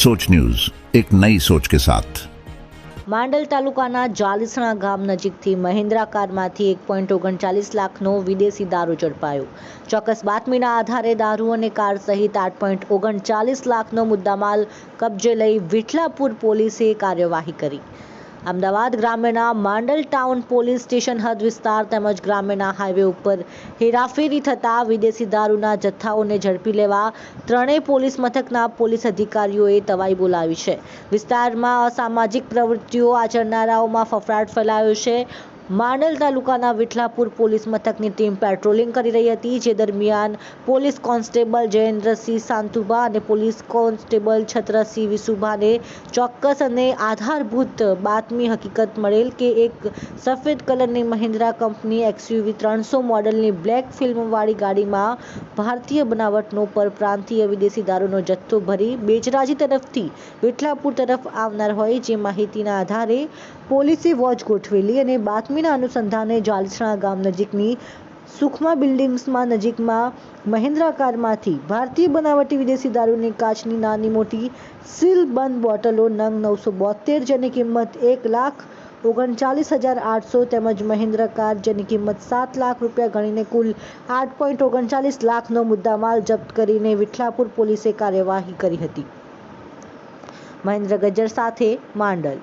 सोच न्यूज एक नई सोच के साथ માંડલ તાલુકાના જાલિસણા ગામ નજીકથી મહિન્દ્રા કારમાંથી એક પોઈન્ટ ઓગણચાલીસ લાખનો વિદેશી દારૂ ઝડપાયો ચોક્કસ બાતમીના આધારે દારૂ અને કાર સહિત આઠ પોઈન્ટ ઓગણચાલીસ લાખનો મુદ્દામાલ કબજે લઈ વિઠલાપુર પોલીસે કાર્યવાહી કરી અમદાવાદ ગ્રામ્યના માંડલ ટાઉન પોલીસ સ્ટેશન હદ વિસ્તાર તેમજ ગ્રામ્યના હાઈવે ઉપર હેરાફેરી થતા વિદેશી દારૂના જથ્થાઓને ઝડપી લેવા ત્રણેય પોલીસ મથકના પોલીસ અધિકારીઓએ તવાઈ બોલાવી છે. વિસ્તારમાં અસામાજિક પ્રવૃત્તિઓ આચરનારાઓમાં ફફડાટ ફેલાયો છે. માંડલ તાલુકાના વિઠલાપુર પોલીસ મથકની ટીમ પેટ્રોલિંગ કરી રહી હતી, જે દરમિયાન પોલીસ કોન્સ્ટેબલ જયેન્દ્રસિંહ સાંતુભા અને પોલીસ કોન્સ્ટેબલ છત્રસિંહ વિસુભાને ચોક્કસ અને આધારભૂત બાતમી હકીકત મળેલ કે એક સફેદ કલરની મહિન્દ્રા કંપની એક્સયુવી ત્રણસો મોડલની બ્લેક ફિલ્મવાળી ગાડીમાં ભારતીય બનાવટનો પરપ્રાંતીય વિદેશી દારૂનો જથ્થો ભરી બેચરાજી તરફથી વિઠલાપુર તરફ આવનાર હોય, જે માહિતીના આધારે પોલીસે વોચ ગોઠવેલી અને બાતમીના અનુસંધાને જાલસણા ગામ નજીકની સુખમા બિલ્ડિંગ્સમાં નજીકમાં મહિન્દ્રા કારમાંથી ભારતીય બનાવટી વિદેશી દારૂની કાચની નાની મોટી સીલ બોટલો નંગ નવસો બોતેર જેની કિંમત એક લાખ ઓગણચાલીસ હજાર આઠસો તેમજ મહિન્દ્રા કાર જેની કિંમત સાત લાખ રૂપિયા ગણીને કુલ આઠ પોઈન્ટ ઓગણચાલીસ લાખનો મુદ્દામાલ જપ્ત કરીને વિઠલાપુર પોલીસે કાર્યવાહી કરી હતી. મહેન્દ્ર ગજ્જર સાથે માંડલ.